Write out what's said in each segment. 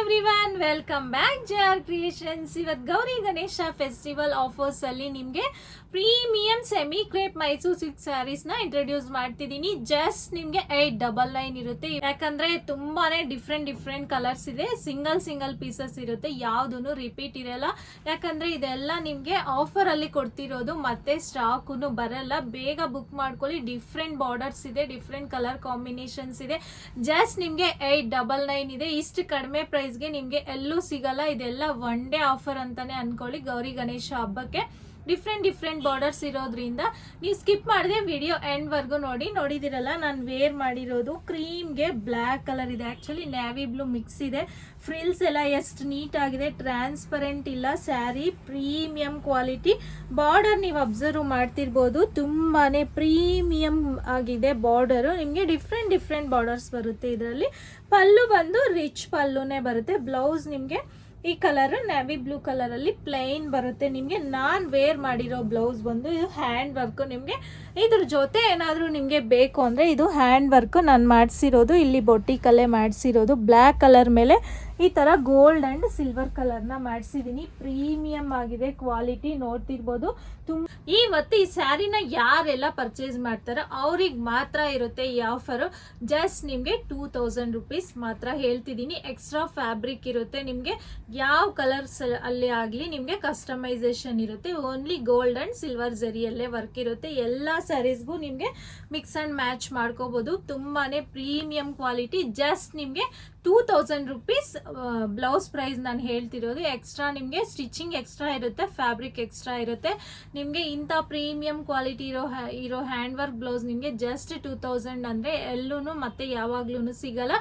Everyone welcome back J R creations ಇವತ್ತು Gauri Ganesha festival offers ಅಲ್ಲಿ ನಿಮಗೆ premium semi crepe Mysuru silk ಸ್ಯಾರೀಸ್ನ introduce ಮಾಡ್ತಿದ್ದೀನಿ. Just ನಿಮಗೆ ಏಯ್ಟ್ ಡಬಲ್ ನೈನ್ ಇರುತ್ತೆ. ಯಾಕಂದ್ರೆ ತುಂಬಾನೇ ಡಿಫ್ರೆಂಟ್ ಡಿಫ್ರೆಂಟ್ ಕಲರ್ಸ್ ಇದೆ. ಸಿಂಗಲ್ ಸಿಂಗಲ್ ಪೀಸಸ್ ಇರುತ್ತೆ. ಯಾವುದೂ ರಿಪೀಟ್ ಇರಲ್ಲ. ಯಾಕಂದ್ರೆ ಇದೆಲ್ಲ ನಿಮಗೆ ಆಫರ್ ಅಲ್ಲಿ ಕೊಡ್ತಿರೋದು. ಮತ್ತೆ ಸ್ಟಾಕು ಬರಲ್ಲ. ಬೇಗ ಬುಕ್ ಮಾಡ್ಕೊಳ್ಳಿ. ಡಿಫ್ರೆಂಟ್ ಬಾರ್ಡರ್ಸ್ ಇದೆ. ಡಿಫ್ರೆಂಟ್ ಕಲರ್ ಕಾಂಬಿನೇಷನ್ಸ್ ಇದೆ. ಜಸ್ಟ್ ನಿಮಗೆ ಏಯ್ಟ್ ಡಬಲ್ ನೈನ್ ಇದೆ. ಇಷ್ಟು ಕಡಿಮೆ ಪ್ರೈಸ್ಗೆ ನಿಮ್ಗೆ ಎಲ್ಲೂ ಸಿಗಲ್ಲ. ಇದೆಲ್ಲ ಒನ್ ಡೇ ಆಫರ್ ಅಂತಾನೆ ಅನ್ಕೊಳ್ಳಿ ಗೌರಿ ಗಣೇಶ ಹಬ್ಬಕ್ಕೆ. ಡಿಫ್ರೆಂಟ್ ಡಿಫ್ರೆಂಟ್ ಬಾರ್ಡರ್ಸ್ ಇರೋದ್ರಿಂದ ನೀವು ಸ್ಕಿಪ್ ಮಾಡಿದೆ ವಿಡಿಯೋ ಎಂಡ್ ವರ್ಗು ನೋಡಿ. ನೋಡಿದಿರಲ್ಲ ನಾನು ವೇರ್ ಮಾಡಿರೋದು ಕ್ರೀಮ್ಗೆ ಬ್ಲ್ಯಾಕ್ ಕಲರ್ ಇದೆ. ಆ್ಯಕ್ಚುಲಿ ನ್ಯಾವಿ ಬ್ಲೂ ಮಿಕ್ಸ್ ಇದೆ. ಫ್ರಿಲ್ಸ್ ಎಲ್ಲ ಎಷ್ಟು ನೀಟಾಗಿದೆ ಟ್ರಾನ್ಸ್ಪರೆಂಟ್ ಇಲ್ಲ ಸ್ಯಾರಿ ಪ್ರೀಮಿಯಂ ಕ್ವಾಲಿಟಿ ಬಾರ್ಡರ್ ನೀವು ಅಬ್ಸರ್ವ್ ಮಾಡ್ತಿರ್ಬೋದು. ತುಂಬಾ ಪ್ರೀಮಿಯಂ ಆಗಿದೆ ಬಾರ್ಡರು ನಿಮಗೆ ಡಿಫ್ರೆಂಟ್ ಡಿಫ್ರೆಂಟ್ ಬಾರ್ಡರ್ಸ್ ಬರುತ್ತೆ ಇದರಲ್ಲಿ. ಪಲ್ಲು ಬಂದು ರಿಚ್ ಪಲ್ಲುನೇ ಬರುತ್ತೆ. ಬ್ಲೌಸ್ ನಿಮಗೆ ಈ ಕಲರ್ ನ್ಯಾವಿ ಬ್ಲೂ ಕಲರ್ ಅಲ್ಲಿ ಪ್ಲೈನ್ ಬರುತ್ತೆ. ನಿಮಗೆ ನಾನ್ ವೇರ್ ಮಾಡಿರೋ ಬ್ಲೌಸ್ ಬಂದು ಇದು ಹ್ಯಾಂಡ್ ವರ್ಕ್ ನಿಮಗೆ. ಇದ್ರ ಜೊತೆ ಏನಾದರೂ ನಿಮಗೆ ಬೇಕು ಅಂದರೆ ಇದು ಹ್ಯಾಂಡ್ ವರ್ಕ್ ನಾನು ಮಾಡಿಸಿರೋದು, ಇಲ್ಲಿ ಬೊಟ್ಟಿಕಲ್ಲೇ ಮಾಡಿಸಿರೋದು ಬ್ಲ್ಯಾಕ್ ಕಲರ್ ಮೇಲೆ ಈ ಥರ ಗೋಲ್ಡ್ ಆ್ಯಂಡ್ ಸಿಲ್ವರ್ ಕಲರ್ನ ಮಾಡಿಸಿದ್ದೀನಿ ಪ್ರೀಮಿಯಂ ಆಗಿದೆ ಕ್ವಾಲಿಟಿ ನೋಡ್ತಿರ್ಬೋದು. ತುಂಬ ಇವತ್ತು ಈ ಸ್ಯಾರಿನ ಯಾರೆಲ್ಲ ಪರ್ಚೇಸ್ ಮಾಡ್ತಾರೋ ಅವ್ರಿಗೆ ಮಾತ್ರ ಇರುತ್ತೆ ಈ ಆಫರು ಜಸ್ಟ್ ನಿಮಗೆ ಟೂ ತೌಸಂಡ್ ರುಪೀಸ್ ಮಾತ್ರ ಹೇಳ್ತಿದ್ದೀನಿ ಎಕ್ಸ್ಟ್ರಾ ಫ್ಯಾಬ್ರಿಕ್ ಇರುತ್ತೆ ನಿಮಗೆ. ಯಾವ ಕಲರ್ಸ್ ಅಲ್ಲಿ ಆಗಲಿ ನಿಮಗೆ ಕಸ್ಟಮೈಸೇಷನ್ ಇರುತ್ತೆ. ಓನ್ಲಿ ಗೋಲ್ಡ್ ಆ್ಯಂಡ್ ಸಿಲ್ವರ್ ಜರಿಯಲ್ಲೇ ವರ್ಕ್ ಇರುತ್ತೆ. ಎಲ್ಲ ಸ್ಯಾರೀಸ್ಗೂ ನಿಮಗೆ ಮಿಕ್ಸ್ ಆ್ಯಂಡ್ ಮ್ಯಾಚ್ ಮಾಡ್ಕೋಬೋದು. ತುಂಬಾ ಪ್ರೀಮಿಯಂ ಕ್ವಾಲಿಟಿ ಜಸ್ಟ್ ನಿಮಗೆ two thousand rupees blouse price ನಾನು ಹೇಳ್ತಿರೋದು. ಎಕ್ಸ್ಟ್ರಾ ನಿಮಗೆ ಸ್ಟಿಚಿಂಗ್ ಎಕ್ಸ್ಟ್ರಾ ಇರುತ್ತೆ ಫ್ಯಾಬ್ರಿಕ್ ಎಕ್ಸ್ಟ್ರಾ ಇರುತ್ತೆ. ನಿಮಗೆ ಇಂಥ ಪ್ರೀಮಿಯಂ ಕ್ವಾಲಿಟಿ ಇರೋ ಇರೋ ಹ್ಯಾಂಡ್ ವರ್ಕ್ ಬ್ಲೌಸ್ ನಿಮಗೆ ಜಸ್ಟ್ ಟೂ ತೌಸಂಡ್ ಅಂದರೆ ಎಲ್ಲೂ ಮತ್ತೆ ಯಾವಾಗ್ಲೂ ಸಿಗಲ್ಲ.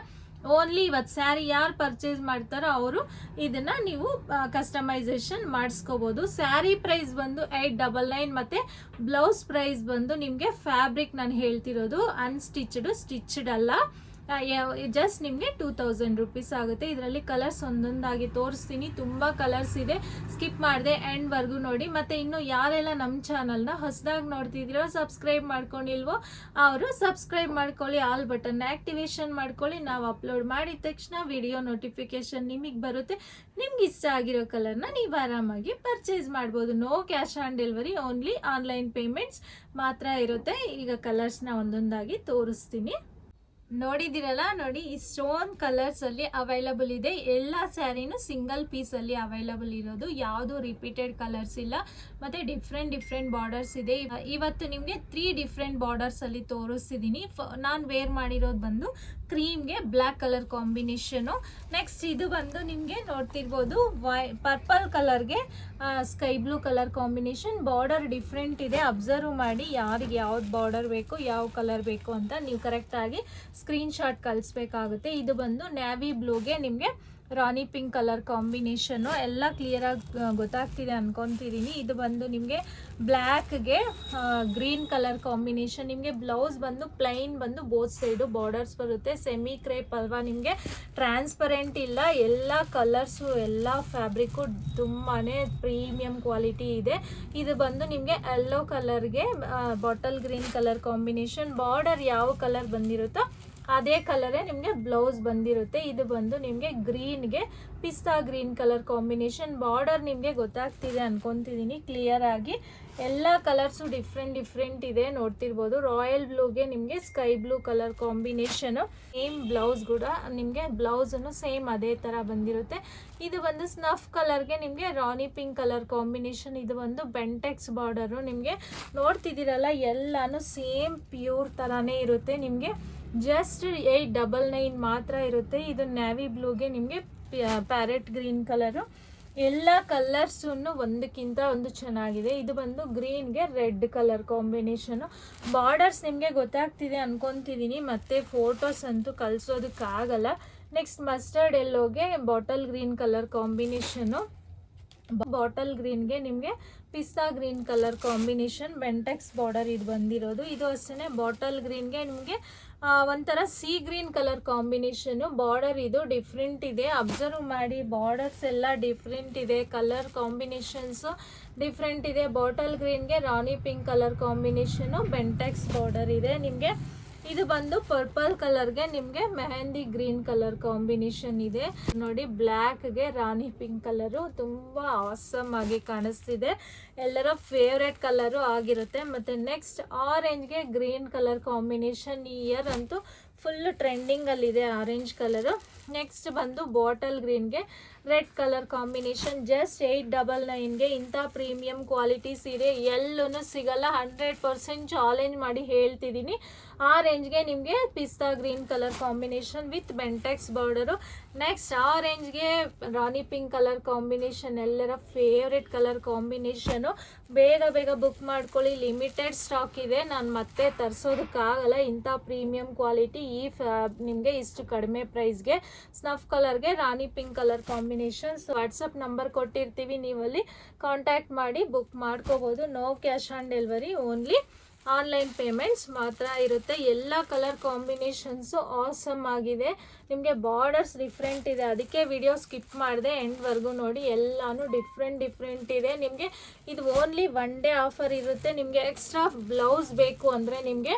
ಓನ್ಲಿ ಇವತ್ತು ಸ್ಯಾರಿ ಯಾರು ಪರ್ಚೇಸ್ ಮಾಡ್ತಾರೋ ಅವರು ಇದನ್ನ ನೀವು ಕಸ್ಟಮೈಸೇಷನ್ ಮಾಡಿಸ್ಕೋಬೋದು. ಸ್ಯಾರಿ ಪ್ರೈಸ್ ಬಂದು ಏಯ್ಟ್ ಡಬಲ್ ನೈನ್ ಮತ್ತೆ ಬ್ಲೌಸ್ ಪ್ರೈಸ್ ಬಂದು ನಿಮಗೆ ಫ್ಯಾಬ್ರಿಕ್ ನಾನು ಹೇಳ್ತಿರೋದು ಅನ್ಸ್ಟಿಚ್ಡು ಸ್ಟಿಚ್ಡ್ ಅಲ್ಲ. ಜಸ್ಟ್ ನಿಮಗೆ ಟೂ ತೌಸಂಡ್ ರುಪೀಸ್ ಆಗುತ್ತೆ. ಇದರಲ್ಲಿ ಕಲರ್ಸ್ ಒಂದೊಂದಾಗಿ ತೋರಿಸ್ತೀನಿ. ತುಂಬ ಕಲರ್ಸ್ ಇದೆ. ಸ್ಕಿಪ್ ಮಾಡಿದೆ ಎಂಡ್ವರೆಗೂ ನೋಡಿ. ಮತ್ತು ಇನ್ನು ಯಾರೆಲ್ಲ ನಮ್ಮ ಚಾನಲ್ನ ಹೊಸದಾಗಿ ನೋಡ್ತಿದ್ದೀರೋ ಸಬ್ಸ್ಕ್ರೈಬ್ ಮಾಡ್ಕೊಂಡಿಲ್ವೋ, ಅವರು ಸಬ್ಸ್ಕ್ರೈಬ್ ಮಾಡ್ಕೊಳ್ಳಿ. ಆಲ್ ಬಟನ್ ಆ್ಯಕ್ಟಿವೇಷನ್ ಮಾಡ್ಕೊಳ್ಳಿ. ನಾವು ಅಪ್ಲೋಡ್ ಮಾಡಿದ ತಕ್ಷಣ ವಿಡಿಯೋ ನೋಟಿಫಿಕೇಶನ್ ನಿಮಗೆ ಬರುತ್ತೆ. ನಿಮ್ಗೆ ಇಷ್ಟ ಆಗಿರೋ ಕಲರ್ನ ನೀವು ಆರಾಮಾಗಿ ಪರ್ಚೇಸ್ ಮಾಡ್ಬೋದು. No cash on delivery only online payments ಮಾತ್ರ ಇರುತ್ತೆ. ಈಗ ಕಲರ್ಸ್ನ ಒಂದೊಂದಾಗಿ ತೋರಿಸ್ತೀನಿ. ನೋಡಿದಿರಲ್ಲ ನೋಡಿ, ಈ ಸ್ಟೋನ್ ಕಲರ್ಸ್ ಅಲ್ಲಿ ಅವೈಲಬಲ್ ಇದೆ. ಎಲ್ಲ ಸ್ಯಾರಿನೂ ಸಿಂಗಲ್ ಪೀಸ್ ಅಲ್ಲಿ ಅವೈಲಬಲ್ ಇರೋದು. ಯಾವುದು ರಿಪೀಟೆಡ್ ಕಲರ್ಸ್ ಇಲ್ಲ. ಮತ್ತೆ ಡಿಫ್ರೆಂಟ್ ಡಿಫ್ರೆಂಟ್ ಬಾರ್ಡರ್ಸ್ ಇದೆ. ಇವತ್ತು ನಿಮಗೆ ತ್ರೀ ಡಿಫ್ರೆಂಟ್ ಬಾರ್ಡರ್ಸ್ ಅಲ್ಲಿ ತೋರಿಸ್ತಿದ್ದೀನಿ. ನಾನು ವೇರ್ ಮಾಡಿರೋದು ಬಂದು ಕ್ರೀಮ್ಗೆ ಬ್ಲ್ಯಾಕ್ ಕಲರ್ ಕಾಂಬಿನೇಷನು. ನೆಕ್ಸ್ಟ್ ಇದು ಬಂದು ನಿಮಗೆ ನೋಡ್ತಿರ್ಬೋದು ವೈ, purple ಕಲರ್ಗೆ sky blue colour combination. Border different ಇದೆ. ಅಬ್ಸರ್ವ್ ಮಾಡಿ ಯಾರಿಗೆ ಯಾವ್ದು ಬಾರ್ಡರ್ ಬೇಕು, ಯಾವ ಕಲರ್ ಬೇಕು ಅಂತ ನೀವು ಕರೆಕ್ಟಾಗಿ ಸ್ಕ್ರೀನ್ಶಾಟ್ ಕಲಿಸ್ಬೇಕಾಗುತ್ತೆ ಇದು ಬಂದು ನ್ಯಾವಿ ಬ್ಲೂಗೆ ನಿಮಗೆ ರಾಣಿ ಪಿಂಕ್ ಕಲರ್ ಕಾಂಬಿನೇಷನ್ನು ಎಲ್ಲ ಕ್ಲಿಯರಾಗಿ ಗೊತ್ತಾಗ್ತಿದೆ ಅಂದ್ಕೊತಿದ್ದೀನಿ ಇದು ಬಂದು ನಿಮಗೆ ಬ್ಲ್ಯಾಕ್ಗೆ ಗ್ರೀನ್ ಕಲರ್ ಕಾಂಬಿನೇಷನ್. ನಿಮಗೆ ಬ್ಲೌಸ್ ಬಂದು ಪ್ಲೈನ್ ಬಂದು ಬೋತ್ ಸೈಡು ಬಾರ್ಡರ್ಸ್ ಬರುತ್ತೆ. ಸೆಮಿ ಕ್ರೇಪ್ ಅಲ್ವಾ ನಿಮಗೆ? ಟ್ರಾನ್ಸ್ಪರೆಂಟ್ ಇಲ್ಲ. ಎಲ್ಲ ಕಲರ್ಸು ಎಲ್ಲ ಫ್ಯಾಬ್ರಿಕ್ಕು ತುಂಬಾ ಪ್ರೀಮಿಯಂ ಕ್ವಾಲಿಟಿ ಇದೆ. ಇದು ಬಂದು ನಿಮಗೆ yellow ಕಲರ್ಗೆ bottle green colour combination. Border ಯಾವ ಕಲರ್ ಬಂದಿರುತ್ತೋ ಅದೇ ಕಲರೇ ನಿಮಗೆ ಬ್ಲೌಸ್ ಬಂದಿರುತ್ತೆ. ಇದು ಬಂದು ನಿಮಗೆ ಗ್ರೀನ್ಗೆ pista green colour combination border ನಿಮಗೆ ಗೊತ್ತಾಗ್ತಿದೆ ಅನ್ಕೊತಿದ್ದೀನಿ ಕ್ಲಿಯರ್ ಆಗಿ ಎಲ್ಲ ಕಲರ್ಸು ಡಿಫ್ರೆಂಟ್ ಡಿಫ್ರೆಂಟ್ ಇದೆ, ನೋಡ್ತಿರ್ಬೋದು. ರಾಯಲ್ ಬ್ಲೂಗೆ ನಿಮಗೆ sky blue colour combination same blouse ಕೂಡ. ನಿಮಗೆ ಬ್ಲೌಸನ್ನು ಸೇಮ್ ಅದೇ ಥರ ಬಂದಿರುತ್ತೆ. ಇದು ಬಂದು ಸ್ನಫ್ ಕಲರ್ಗೆ ನಿಮಗೆ ರಾನಿ ಪಿಂಕ್ ಕಲರ್ ಕಾಂಬಿನೇಷನ್ ಇದು ಒಂದು ಬೆಂಟೆಕ್ಸ್ ಬಾರ್ಡರು ನಿಮಗೆ ನೋಡ್ತಿದ್ದೀರಲ್ಲ, ಎಲ್ಲನೂ ಸೇಮ್ ಪ್ಯೂರ್ ಥರನೇ ಇರುತ್ತೆ. ನಿಮಗೆ ಜಸ್ಟ್ ಏಯ್ಟ್ ಡಬಲ್ ನೈನ್ ಮಾತ್ರ ಇರುತ್ತೆ. ಇದು ನ್ಯಾವಿ ಬ್ಲೂಗೆ ನಿಮಗೆ ಪ್ಯಾರೆಟ್ ಗ್ರೀನ್ ಕಲರು ಎಲ್ಲ ಕಲರ್ಸನ್ನು ಒಂದಕ್ಕಿಂತ ಒಂದು ಚೆನ್ನಾಗಿದೆ. ಇದು ಬಂದು ಗ್ರೀನ್ಗೆ ರೆಡ್ ಕಲರ್ ಕಾಂಬಿನೇಷನು. ಬಾರ್ಡರ್ಸ್ ನಿಮಗೆ ಗೊತ್ತಾಗ್ತಿದೆ ಅನ್ಕೊತಿದ್ದೀನಿ ಮತ್ತೆ ಫೋಟೋಸ್ ಅಂತೂ ಕಲಿಸೋದಕ್ಕಾಗಲ್ಲ next mustard ಎಲ್ಲೋಗೆ bottle green colour combination. Bottle ಗ್ರೀನ್ಗೆ ನಿಮಗೆ pista green colour combination, Bentex border ಇದು ಬಂದಿರೋದು. ಇದು ಅಷ್ಟೇ ಬಾಟಲ್ ಗ್ರೀನ್ಗೆ ನಿಮಗೆ ಒಂಥರ sea green colour combination border ಇದು ಡಿಫ್ರೆಂಟ್ ಇದೆ. ಅಬ್ಸರ್ವ್ ಮಾಡಿ. ಬಾರ್ಡರ್ಸ್ ಎಲ್ಲ ಡಿಫ್ರೆಂಟ್ ಇದೆ. ಕಲರ್ ಕಾಂಬಿನೇಷನ್ಸು ಡಿಫ್ರೆಂಟ್ ಇದೆ. Bottle ಗ್ರೀನ್ಗೆ rani pink colour combination Bentex border ಇದೆ. ನಿಮಗೆ ಇದು ಬಂದು ಪರ್ಪಲ್ ಕಲರ್ಗೆ ನಿಮಗೆ ಮೆಹಂದಿ ಗ್ರೀನ್ ಕಲರ್ ಕಾಂಬಿನೇಷನ್ ಇದೆ. ನೋಡಿ ಬ್ಲ್ಯಾಕ್ಗೆ ರಾಣಿ ಪಿಂಕ್ ಕಲರು ತುಂಬಾ ಆಸಮ್ ಆಗಿ ಕಾಣಿಸ್ತಿದೆ. ಎಲ್ಲರ ಫೇವ್ರೆಟ್ ಕಲರು ಆಗಿರುತ್ತೆ. ಮತ್ತೆ ನೆಕ್ಸ್ಟ್ ಆರೆಂಜ್ಗೆ ಗ್ರೀನ್ ಕಲರ್ ಕಾಂಬಿನೇಷನ್ ಇಯರ್ ಅಂತೂ ಫುಲ್ ಟ್ರೆಂಡಿಂಗಲ್ಲಿದೆ ಆರೆಂಜ್ ಕಲರು ನೆಕ್ಸ್ಟ್ ಬಂದು bottle ಗ್ರೀನ್ಗೆ red colour combination just eight double ನೈನ್ಗೆ ಇಂಥ ಪ್ರೀಮಿಯಂ ಕ್ವಾಲಿಟಿ ಸೀರೆ ಎಲ್ಲೂ ಸಿಗಲ್ಲ. ಹಂಡ್ರೆಡ್ ಪರ್ಸೆಂಟ್ ಚಾಲೆಂಜ್ ಮಾಡಿ ಹೇಳ್ತಿದ್ದೀನಿ. ಆ ರೇಂಜ್ಗೆ ನಿಮಗೆ pista green colour combination with Bentex border next ಆ ರೇಂಜ್ಗೆ ರಾಣಿ ಪಿಂಕ್ ಕಲರ್ ಕಾಂಬಿನೇಷನ್ ಎಲ್ಲರ ಫೇವ್ರೆಟ್ ಕಲರ್ ಕಾಂಬಿನೇಷನು ಬೇಗ ಬೇಗ ಬುಕ್ ಮಾಡ್ಕೊಳ್ಳಿ ಲಿಮಿಟೆಡ್ ಸ್ಟಾಕ್ ಇದೆ. ನಾನು ಮತ್ತೆ ತರಿಸೋದಕ್ಕಾಗಲ್ಲ. ಇಂಥ ಪ್ರೀಮಿಯಂ ಕ್ವಾಲಿಟಿ ಈ ನಿಮಗೆ ಇಷ್ಟು ಕಡಿಮೆ ಪ್ರೈಸ್ಗೆ snuff ಕಲರ್ಗೆ rani pink colour combinations WhatsApp number ಕೊಟ್ಟಿರ್ತೀವಿ, ನೀವಲ್ಲಿ ಕಾಂಟ್ಯಾಕ್ಟ್ ಮಾಡಿ ಬುಕ್ ಮಾಡ್ಕೋಬೋದು. No cash on delivery only online payments ಮಾತ್ರ ಇರುತ್ತೆ. ಎಲ್ಲ ಕಲರ್ ಕಾಂಬಿನೇಷನ್ಸು ಆಸಮ್ ಆಗಿದೆ. ನಿಮಗೆ ಬಾರ್ಡರ್ಸ್ ಡಿಫ್ರೆಂಟ್ ಇದೆ. ಅದಕ್ಕೆ ವಿಡಿಯೋ ಸ್ಕಿಪ್ ಮಾಡಿದೆ ಎಂಡ್ವರೆಗೂ ನೋಡಿ ಎಲ್ಲಾನು ಡಿಫ್ರೆಂಟ್ ಡಿಫ್ರೆಂಟ್ ಇದೆ. ನಿಮಗೆ ಇದು ಓನ್ಲಿ ಒನ್ ಡೇ ಆಫರ್ ಇರುತ್ತೆ. ನಿಮಗೆ ಎಕ್ಸ್ಟ್ರಾ ಬ್ಲೌಸ್ ಬೇಕು ಅಂದರೆ ನಿಮಗೆ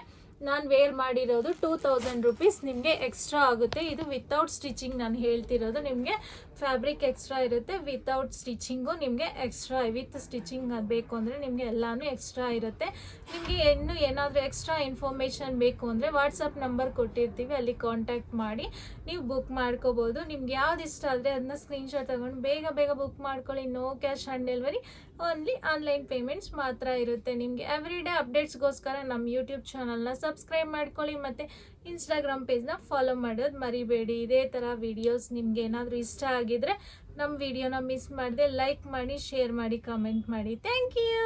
ನಾನು ವೇರ್ ಮಾಡಿರೋದು ಟೂ ತೌಸಂಡ್ ರುಪೀಸ್ ನಿಮಗೆ ಎಕ್ಸ್ಟ್ರಾ ಆಗುತ್ತೆ. ಇದು ವಿತೌಟ್ ಸ್ಟಿಚಿಂಗ್ ನಾನು ಹೇಳ್ತಿರೋದು. ನಿಮಗೆ ಫ್ಯಾಬ್ರಿಕ್ ಎಕ್ಸ್ಟ್ರಾ ಇರುತ್ತೆ. ವಿತೌಟ್ ಸ್ಟಿಚಿಂಗು ನಿಮಗೆ ಎಕ್ಸ್ಟ್ರಾ ವಿತ್ ಸ್ಟಿಚಿಂಗ್ ಅದು ಬೇಕು ಅಂದರೆ ನಿಮಗೆ ಎಲ್ಲಾನು ಎಕ್ಸ್ಟ್ರಾ ಇರುತ್ತೆ. ನಿಮಗೆ ಇನ್ನೂ ಏನಾದರೂ ಎಕ್ಸ್ಟ್ರಾ ಇನ್ಫಾರ್ಮೇಷನ್ ಬೇಕು ಅಂದರೆ ವಾಟ್ಸಪ್ ನಂಬರ್ ಕೊಟ್ಟಿರ್ತೀವಿ. ಅಲ್ಲಿ ಕಾಂಟ್ಯಾಕ್ಟ್ ಮಾಡಿ ನೀವು ಬುಕ್ ಮಾಡ್ಕೋಬೋದು. ನಿಮ್ಗೆ ಯಾವ್ದು ಇಷ್ಟ ಆದರೆ ಅದನ್ನ ಸ್ಕ್ರೀನ್ಶಾಟ್ ತಗೊಂಡು ಬೇಗ ಬೇಗ ಬುಕ್ ಮಾಡ್ಕೊಳ್ಳಿ. No cash on delivery only online payments ಮಾತ್ರ ಇರುತ್ತೆ. ನಿಮಗೆ ಎವ್ರಿ ಡೇ ಅಪ್ಡೇಟ್ಸ್ಗೋಸ್ಕರ ನಮ್ಮ ಯೂಟ್ಯೂಬ್ ಚಾನಲ್ನ ಸಬ್ಸ್ಕ್ರೈಬ್ ಮಾಡ್ಕೊಳ್ಳಿ ಮತ್ತು ಇನ್ಸ್ಟಾಗ್ರಾಮ್ ಪೇಜ್ನ ಫಾಲೋ ಮಾಡೋದು ಮರಿಬೇಡಿ. ಇದೇ ಥರ ವಿಡಿಯೋಸ್ ನಿಮ್ಗೆ ಏನಾದರೂ ಇಷ್ಟ ಆಗಿದರೆ ನಮ್ಮ ವಿಡಿಯೋನ ಮಿಸ್ ಮಾಡದೆ ಲೈಕ್ ಮಾಡಿ ಶೇರ್ ಮಾಡಿ ಕಮೆಂಟ್ ಮಾಡಿ. Thank you